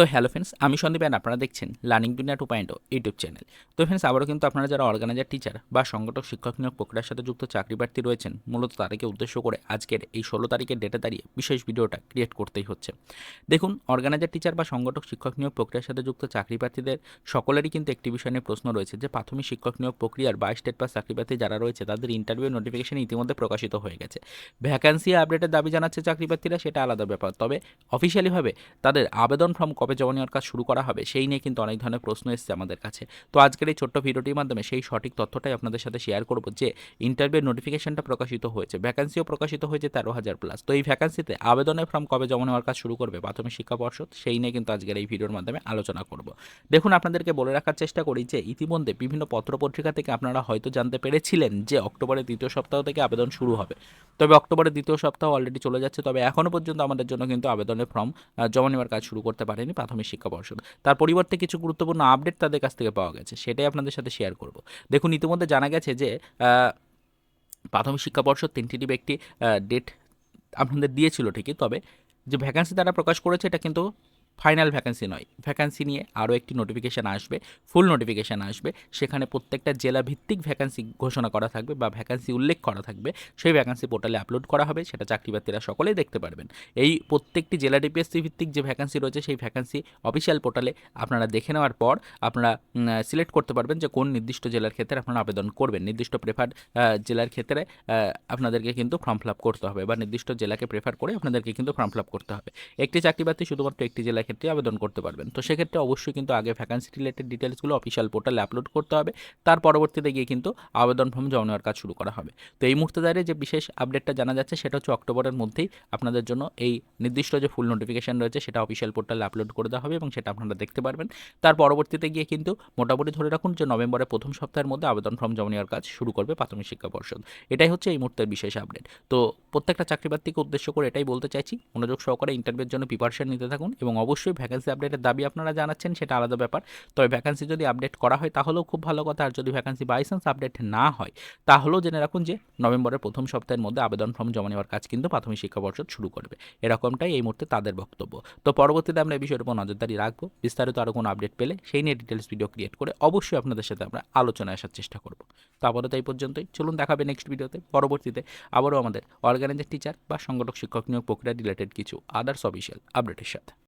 তো hello friends আমি Sandeep and আপনারা দেখছেন learning Duniya two point YouTube channel তো ফ্রেন্ডস আবারও কিন্তু আপনারা যারা অর্গানাইজার টিচার বা সংগঠক, শিক্ষক নিয়োগ প্রক্রিয়ার সাথে যুক্ত চাকরি প্রার্থী রয়েছেন, মূলত তাদেরকে উদ্দেশ্য করে আজকের এই ষোলো তারিখের ডেটে দাঁড়িয়ে বিশেষ ভিডিওটা ক্রিয়েট করতেই হচ্ছে। দেখুন অর্গানাইজার টিচার বা সংগঠক, শিক্ষক নিয়োগ প্রক্রিয়ার সাথে যুক্ত চাকরি প্রার্থীদের সকলেরই কিন্তু একটি বিষয় নিয়ে প্রশ্ন রয়েছে যে, প্রাথমিক শিক্ষক নিয়োগ প্রক্রিয়ার বা স্টেট পাস চাকরি প্রার্থী যারা রয়েছে, তাদের ইন্টারভিউ নোটিফিকেশন ইতিমধ্যে প্রকাশিত হয়ে গেছে। ভ্যাকান্সি আপডেটের দাবি জানাচ্ছে চাকরি প্রার্থীরা, সেটা আলাদা ব্যাপার। তবে অফিসিয়ালিভাবে তাদের আবেদন ফর্ম কবে জমা নেওয়ার কাজ শুরু করা হবে সেই নিয়ে কিন্তু অনেক ধরনের প্রশ্ন এসেছে আমাদের কাছে। তো আজকের এই ছোট্ট ভিডিওটির মাধ্যমে সেই সঠিক তথ্যটাই আপনাদের সাথে শেয়ার করব যে ইন্টারভিউ নোটিফিকেশনটা প্রকাশিত হয়েছে ভ্যাকান্সিও প্রকাশিত হয়েছে তেরো হাজার প্লাস তো এই ভ্যাকান্সিতে আবেদনের ফর্ম কবে জমা নেওয়ার কাজ শুরু করবে প্রাথমিক শিক্ষা পর্ষদ সেই নিয়ে কিন্তু আজকের এই ভিডিওর মাধ্যমে আলোচনা করব। দেখুন, আপনাদেরকে বলে রাখার চেষ্টা করি যে ইতিমধ্যে বিভিন্ন পত্রপত্রিকা থেকে আপনারা হয়তো জানতে পেরেছিলেন যে অক্টোবরের দ্বিতীয় সপ্তাহ থেকে আবেদন শুরু হবে। তবে অক্টোবরের দ্বিতীয় সপ্তাহ অলরেডি চলে যাচ্ছে, তবে এখনও পর্যন্ত আমাদের জন্য কিন্তু আবেদনের ফর্ম জমা নেওয়ার কাজ শুরু করতে পারেনি। প্রাথমিক শিক্ষা পর্ষদ। তার পরিবর্তে কিছু গুরুত্বপূর্ণ আপডেট তাদের কাছ থেকে পাওয়া গেছে, সেটাই আপনাদের সাথে শেয়ার করব। দেখুন, ইতিমধ্যে জানা গেছে যে প্রাথমিক শিক্ষা পর্ষদ তিনটি একটি ডেট আপনাদের দিয়েছিল ঠিকই, তবে যে ভ্যাকান্সি তারা প্রকাশ করেছে, এটা কিন্তু ফাইনাল ভ্যাকান্সি নয়। ভ্যাকান্সি নিয়ে আরও একটি নোটিফিকেশান আসবে ফুল নোটিফিকেশান আসবে। সেখানে প্রত্যেকটা জেলা ভিত্তিক ভ্যাকান্সি ঘোষণা করা থাকবে বা ভ্যাকান্সি উল্লেখ করা থাকবে। সেই ভ্যাকান্সি পোর্টালে আপলোড করা হবে, সেটা চাকরি প্রার্থীরা সকলেই দেখতে পারবেন। এই প্রত্যেকটি জেলা ডিপিএসসি ভিত্তিক যে ভ্যাকান্সি রয়েছে, সেই ভ্যাকান্সি অফিসিয়াল পোর্টালে আপনারা দেখে নেওয়ার পর আপনারা সিলেক্ট করতে পারবেন যে কোন নির্দিষ্ট জেলার ক্ষেত্রে আপনারা আবেদন করবেন। নির্দিষ্ট প্রেফার্ড জেলার ক্ষেত্রে আপনাদেরকে কিন্তু ফর্ম ফিল করতে হবে বা নির্দিষ্ট জেলাকে প্রেফার করে আপনাদেরকে কিন্তু ফর্ম ফিল করতে হবে। একটি চাকরি প্রার্থী শুধুমাত্র একটি জেলার ক্ষেত্রে আবেদন করতে পারবেন। তো সেক্ষেত্রে অবশ্যই কিন্তু আগে ভ্যাকান্সি রিলেটেড ডিটেলসগুলো অফিসিয়াল পোর্টালে আপলোড করতে হবে। তার পরবর্তীতে গিয়ে কিন্তু আবেদন ফর্ম জমা নেওয়ার কাজ শুরু করা হবে। তো এই মুহূর্তে দাঁড়িয়ে যে বিশেষ আপডেটটা জানা যাচ্ছে সেটা হচ্ছে অক্টোবরের মধ্যেই আপনাদের জন্য এই নির্দিষ্ট যে ফুল নোটিফিকেশন রয়েছে সেটা অফিসিয়াল পোর্টালে আপলোড করে দেওয়া হবে এবং সেটা আপনারা দেখতে পারবেন। তার পরবর্তীতে গিয়ে কিন্তু মোটামুটি ধরে রাখুন যে নভেম্বরের প্রথম সপ্তাহের মধ্যে আবেদন ফর্ম জমা নেওয়ার কাজ শুরু করবে প্রাথমিক শিক্ষা পর্ষদ। এটাই হচ্ছে এই মুহূর্তের বিশেষ আপডেট তো প্রত্যেকটা চাকরি প্রার্থীকে উদ্দেশ্য করে এটাই বলতে চাইছি। মনোযোগ সহকারে ইন্টারভিউর জন্য প্রিপারেশন নিতে থাকুন এবং অবশ্যই ভ্যাকেন্সি আপডেটের দাবি আপনারা জানাচ্ছেন, সেটা আলাদা ব্যাপার। তবে ভ্যাকেন্সি যদি আপডেট করা হয়, তাহলেও খুব ভালো কথা। আর যদি ভ্যাকেন্সি বাই চান্স আপডেট না হয়, তাহলেও জেনে রাখুন যে নভেম্বরের প্রথম সপ্তাহের মধ্যে আবেদন ফর্ম জমা নেওয়ার কাজ কিন্তু প্রাথমিক শিক্ষা পর্ষদ শুরু করবে। এরকমটাই এই মুহূর্তে তাদের বক্তব্য। তো পরবর্তীতে আমরা এই বিষয়ের উপর নজরদারি রাখব। বিস্তারিত আরও কোনো আপডেট পেলে সেই নিয়ে ডিটেলস ভিডিও ক্রিয়েট করে অবশ্যই আপনাদের সাথে আমরা আলোচনায় আসার চেষ্টা করব। তো আপাতত এই পর্যন্তই। চলুন দেখাবে নেক্সট ভিডিওতে পরবর্তীতে আবারও আমাদের অর্গানাইজার টিচার বা সংগঠক, শিক্ষক নিয়োগ প্রক্রিয়া রিলেটেড কিছু আদার্স অফিসিয়াল আপডেটের সাথে।